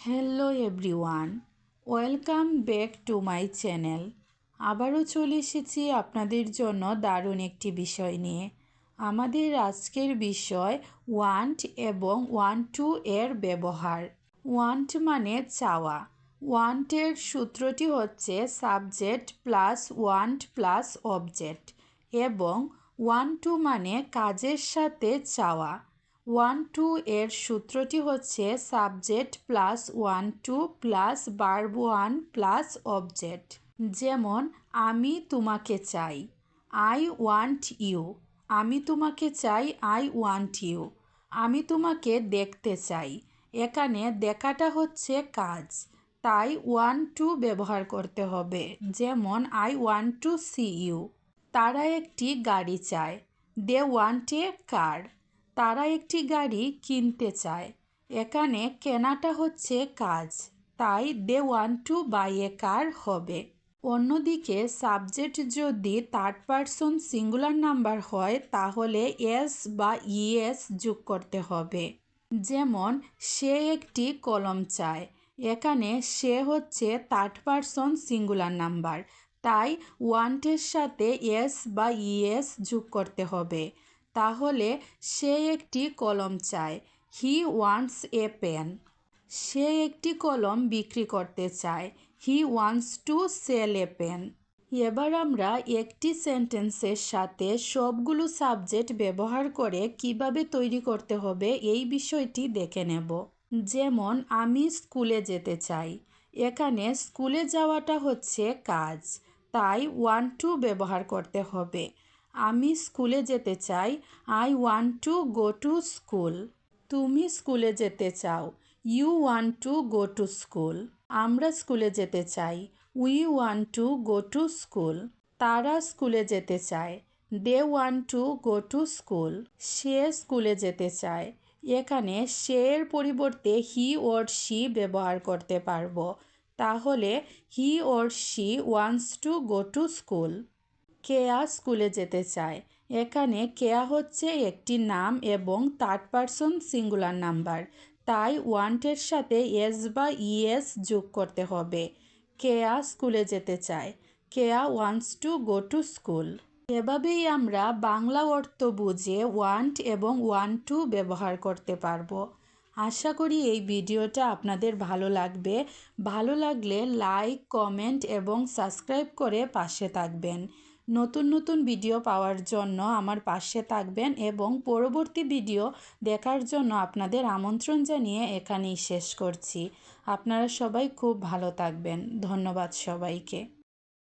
Hello everyone, welcome back to my channel. আবারও চলে এসেছি আপনাদের জন্য দারুণ একটি বিষয় নিয়ে। আমাদের আজকের বিষয় ওয়ান্ট এবং ওয়ান টু এর ব্যবহার। ওয়ান্ট মানে চাওয়া। ওয়ান্টের সূত্রটি হচ্ছে subject plus want plus object এবং ওয়ান টু মানে কাজের সাথে চাওয়া। ওয়ান টু এর সূত্রটি হচ্ছে subject plus want to plus verb one plus object. যেমন, আমি তোমাকে চাই, আই ওয়ান্ট ইউ। আমি তোমাকে চাই, আই ওয়ান্ট ইউ। আমি তোমাকে দেখতে চাই। এখানে দেখাটা হচ্ছে কাজ। তাই ওয়ান টু ব্যবহার করতে হবে। যেমন, I want to see you. তারা একটি গাড়ি চায়। They want a car. তারা একটি গাড়ি কিনতে চায়। এখানে কেনাটা হচ্ছে কাজ। তাই they want to buy a car হবে। অন্যদিকে সাবজেক্ট যদি থার্ড পারসন সিঙ্গুলার নাম্বার হয়, তাহলে এস বা ইএস যোগ করতে হবে। যেমন, সে একটি কলম চায়। এখানে সে হচ্ছে থার্ড পারসন সিঙ্গুলার নাম্বার। তাই ওয়ান্টের সাথে এস বা ইএস যোগ করতে হবে। তাহলে সে একটি কলম চায়। হি ওয়ান্টস এ পেন সে একটি কলম বিক্রি করতে চায়। He wants to sell a pen এবার আমরা একটি সেন্টেন্সের সাথে সবগুলো সাবজেক্ট ব্যবহার করে কীভাবে তৈরি করতে হবে এই বিষয়টি দেখে নেব। যেমন, আমি স্কুলে যেতে চাই। এখানে স্কুলে যাওয়াটা হচ্ছে কাজ। তাই ওয়ান টু ব্যবহার করতে হবে। আমি স্কুলে যেতে চাই। I want to go to school তুমি স্কুলে যেতে চাও। You want to go to school আমরা স্কুলে যেতে চাই। We want to go to school তারা স্কুলে যেতে চায়। They want to go to school সে স্কুলে যেতে চায়। এখানে সে এর পরিবর্তে হি ওর শি ব্যবহার করতে পারব। তাহলে he or she wants to go to school Keya স্কুলে যেতে চায়। এখানে কেয়া হচ্ছে একটি নাম এবং থার্ড পারসন সিঙ্গুলার নাম্বার। তাই ওয়ান্টের সাথে এস বা ইএস যোগ করতে হবে। কেয়া স্কুলে যেতে চায়। Keya wants to go to school. এভাবেই আমরা বাংলা অর্থ বুঝে ওয়ান্ট এবং ওয়ান টু ব্যবহার করতে পারব। আশা করি এই ভিডিওটা আপনাদের ভালো লাগবে। ভালো লাগলে লাইক, কমেন্ট এবং সাবস্ক্রাইব করে পাশে থাকবেন। নতুন নতুন ভিডিও পাওয়ার জন্য আমার পাশে থাকবেন এবং পরবর্তী ভিডিও দেখার জন্য আপনাদের আমন্ত্রণ জানিয়ে এখানেই শেষ করছি। আপনারা সবাই খুব ভালো থাকবেন। ধন্যবাদ সবাইকে।